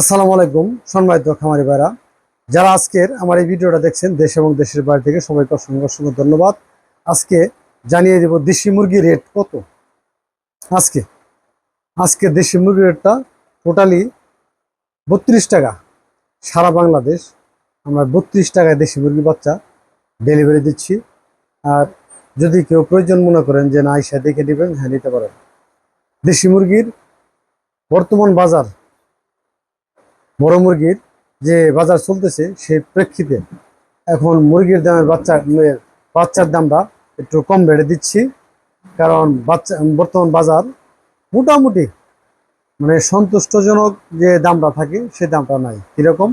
আসসালামু আলাইকুম, সম্মানিত খামারি ভাইরা। যারা আজকের আমার এই ভিডিওটা দেখছেন, দেশ এবং দেশের বাইরে থেকে সবাইকে অসংখ্য অসংখ্য ধন্যবাদ। আজকে জানিয়ে দেব দেশি মুরগির রেট কত? আজকে আজকে দেশি মুরগির রেটটা টোটালি বত্রিশ টাকা। সারা বাংলাদেশ আমরা বত্রিশ টাকায় দেশি মুরগি বাচ্চা ডেলিভারি দিচ্ছি। আর যদি কেউ প্রয়োজন মনে করেন যে না, আইসা দেখে নেবেন হ্যাঁ নিতে পারেন। দেশি মুরগির বর্তমান বাজার বড় মুরগির যে বাজার চলতেছে সেই প্রেক্ষিতে এখন মুরগির দামের বাচ্চা বাচ্চার দামটা একটু কম রেটে দিচ্ছি। কারণ বাচ্চা, বর্তমান বাজার মোটামুটি মানে সন্তুষ্টজনক যে দামটা থাকে সে দামটা নাই। কীরকম?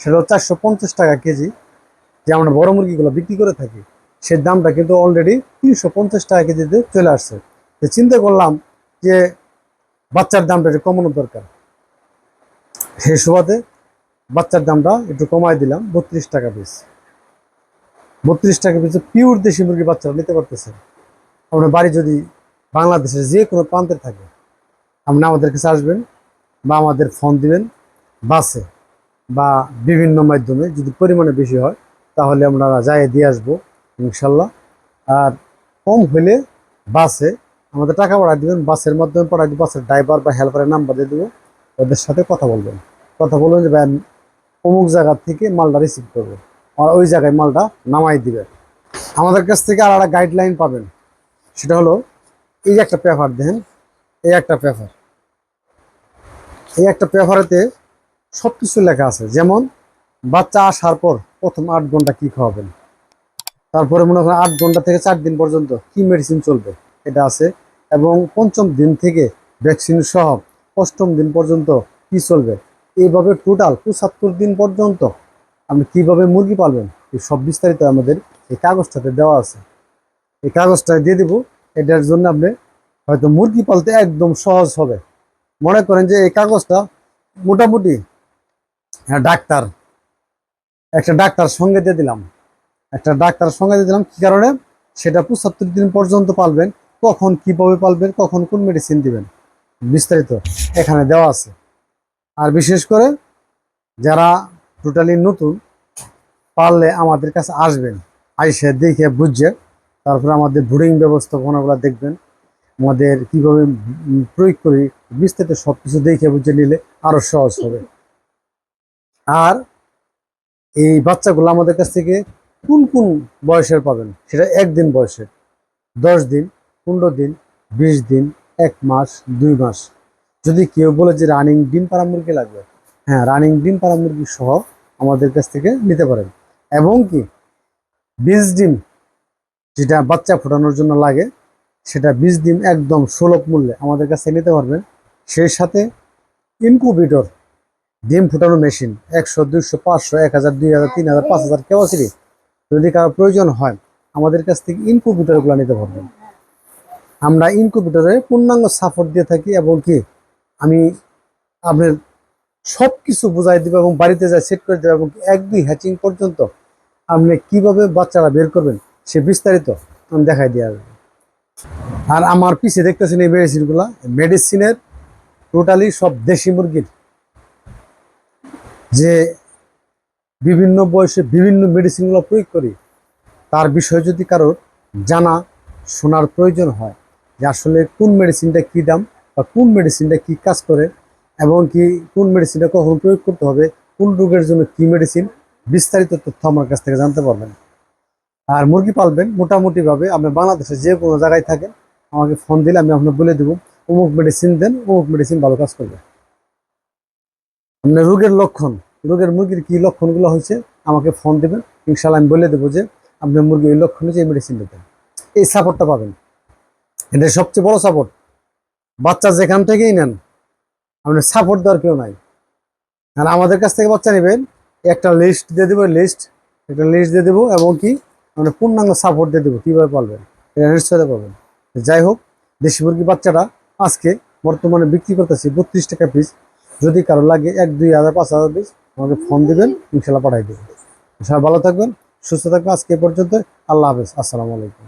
সেটা চারশো পঞ্চাশ টাকা কেজি যে আমরা বড় মুরগিগুলো বিক্রি করে থাকি। সে দামটা কিন্তু অলরেডি তিনশো পঞ্চাশ টাকা কেজিতে চলে আসছে। চিন্তা করলাম যে বাচ্চার দামটা একটু কমানো দরকার। সেই সুবাদে বাচ্চার দামটা একটু কমাই দিলাম, বত্রিশ টাকা পিস বত্রিশ টাকা পিস পিওর দেশি মুরগি বাচ্চারা নিতে পারতেছে। আপনার বাড়ি যদি বাংলাদেশের যে কোনো প্রান্তে থাকে, আপনি আমাদের কাছে আসবেন বা আমাদের ফোন দিবেন বাসে বা বিভিন্ন মাধ্যমে যদি পরিমাণে বেশি হয়, তাহলে আমরা যাই দিয়ে আসব ইনশাল্লাহ। আর কম হলে বাসে আমাদের টাকা পাঠাই দিবেন, বাসের মাধ্যমে পাঠাই বাসের ড্রাইভার বা হেল্পারের নাম্বার দিয়ে দেবো। ওদের সাথে কথা বলবেন। কথা বলবেন যে ভাই অমুক জায়গা থেকে মালটা রিসিভ করব। আর ওই জায়গায় মালটা নামাই দিবে। আমাদের কাছ থেকে আর একটা গাইডলাইন পাবেন। সেটা হলো, এই একটা পেপার দেন এই একটা পেপার এই একটা পেপারেতে সব কিছু লেখা আছে। যেমন, বাচ্চা আসার পর প্রথম আট ঘণ্টা কি খাওয়াবেন? তারপরে মনে করেন আট ঘণ্টা থেকে চার দিন পর্যন্ত কি মেডিসিন চলবে? এটা আছে। এবং পঞ্চম দিন থেকে ভ্যাকসিন সহ অষ্টম দিন পর্যন্ত কি চলবে? এইভাবে টোটাল পঁচাত্তর দিন পর্যন্ত আপনি কীভাবে মুরগি পালবেন? এই সব বিস্তারিত আমাদের এই কাগজটাতে দেওয়া আছে। এই কাগজটা দিয়ে দেবো। এটার জন্য আপনি হয়তো মুরগি পালতে একদম সহজ হবে। মনে করেন যে এই কাগজটা মোটামুটি হ্যাঁ ডাক্তার, একটা ডাক্তার সঙ্গে দিয়ে দিলাম। একটা ডাক্তার সঙ্গে দিয়ে দিলাম, কি কারণে? সেটা পঁচাত্তর দিন পর্যন্ত পালবেন। কখন কীভাবে পালবেন? কখন কোন মেডিসিন দিবেন? বিস্তারিত এখানে দেওয়া আছে। আর বিশেষ করে যারা টোটালি নতুন, পারলে আমাদের কাছে আসবেন, আইসে দেখে বুঝছে তারপরে আমাদের ব্রুডিং ব্যবস্থাপনাগুলো দেখবেন, আমাদের কীভাবে প্রয়োগ করি, বিস্তারিত সব কিছু দেখে বুঝে নিলে আরও সহজ হবে। আর এই বাচ্চাগুলো আমাদের কাছ থেকে কোন কোন বয়সের পাবেন? সেটা একদিন বয়সের, দশ দিন, পনেরো দিন, বিশ দিন এক মাস, দুই মাস। যদি কেউ বলে যে রানিং ডিম পাড়া মুরগি লাগবে হ্যাঁ রানিং ডিম পাড়া মুরগি সহ আমাদের কাছ থেকে নিতে পারেন। এবং কি, বীজ ডিম যেটা বাচ্চা ফোটানোর জন্য লাগে, সেটা বীজ ডিম একদম সুলভ মূল্যে আমাদের কাছে নিতে পারবেন। সেই সাথে ইনকুবেটর ডিম ফুটানো মেশিন একশো, দুইশো, পাঁচশো, এক হাজার, দুই হাজার, তিন হাজার, পাঁচ হাজার ক্যাপাসিটি যদি কারও প্রয়োজন হয়, আমাদের কাছ থেকে ইনকুবেটরগুলো নিতে পারবেন। আমরা ইনকুবেটরে পূর্ণাঙ্গ সাপোর্ট দিয়ে থাকি এবং কি আমি আপনার সব কিছু বুঝাই দিব এবং বাড়িতে যা সেট করে দেবো এবং এক, দুই হ্যাচিং পর্যন্ত আপনি কীভাবে বাচ্চারা বের করবেন সে বিস্তারিত আমি দেখাই দিয়ে আসব। আর আমার পিছিয়ে দেখতেছেন এই মেডিসিনগুলো মেডিসিনের টোটালি সব দেশি মুরগির। যে বিভিন্ন বয়সে বিভিন্ন মেডিসিনগুলো প্রয়োগ করি, তার বিষয়ে যদি কারোর জানা, শোনার প্রয়োজন হয় যে আসলে কোন মেডিসিনটা কী দাম বা কোন মেডিসিনটা কী কাজ করে এবং কি কোন মেডিসিনটা কখন প্রয়োগ করতে হবে, কোন রোগের জন্য কী মেডিসিন বিস্তারিত তথ্য আমার কাছ থেকে জানতে পারবেন। আর মুরগি পালবেন, মোটামুটিভাবে আপনি বাংলাদেশে যে কোনো জায়গায় থাকেন, আমাকে ফোন দিলে আমি আপনাকে বলে দেবো, অমুক মেডিসিন দেন, অমুক মেডিসিন ভালো কাজ করবে। আপনার রোগের লক্ষণ, রোগের মুরগির কী লক্ষণগুলো হয়েছে, আমাকে ফোন দেবেন ইনশাল্লাহ আমি বলে দেবো যে আপনার মুরগি এই লক্ষণ হচ্ছে এই মেডিসিন দেবেন এই সাপোর্টটা পাবেন। এটা সবচেয়ে বড় সাপোর্ট বাচ্চা যেখান থেকেই নেন, আপনার সাপোর্ট দেওয়ার কেউ নাই। আর আমাদের কাছ থেকে বাচ্চা নেবেন, একটা লিস্ট দিয়ে দেবো লিস্ট একটা লিস্ট দিয়ে দেবো, এবং কি আমরা পূর্ণাঙ্গ সাপোর্ট দিয়ে দেবো, কীভাবে পালবেন, এটা নিশ্চয়তা পাবেন। যাই হোক দেশি মুরগি বাচ্চাটা আজকে বর্তমানে বিক্রি করতেছি বত্রিশ টাকা পিস যদি কারও লাগে এক, দুই হাজার, পাঁচ হাজার পিস আমাকে ফোন দিবেন, ইনশাল্লাহ পাঠাই দেবেন সবাই ভালো থাকবেন, সুস্থ থাকবেন, আজকে পর্যন্ত আল্লাহ হাফেজ, আসসালামু আলাইকুম।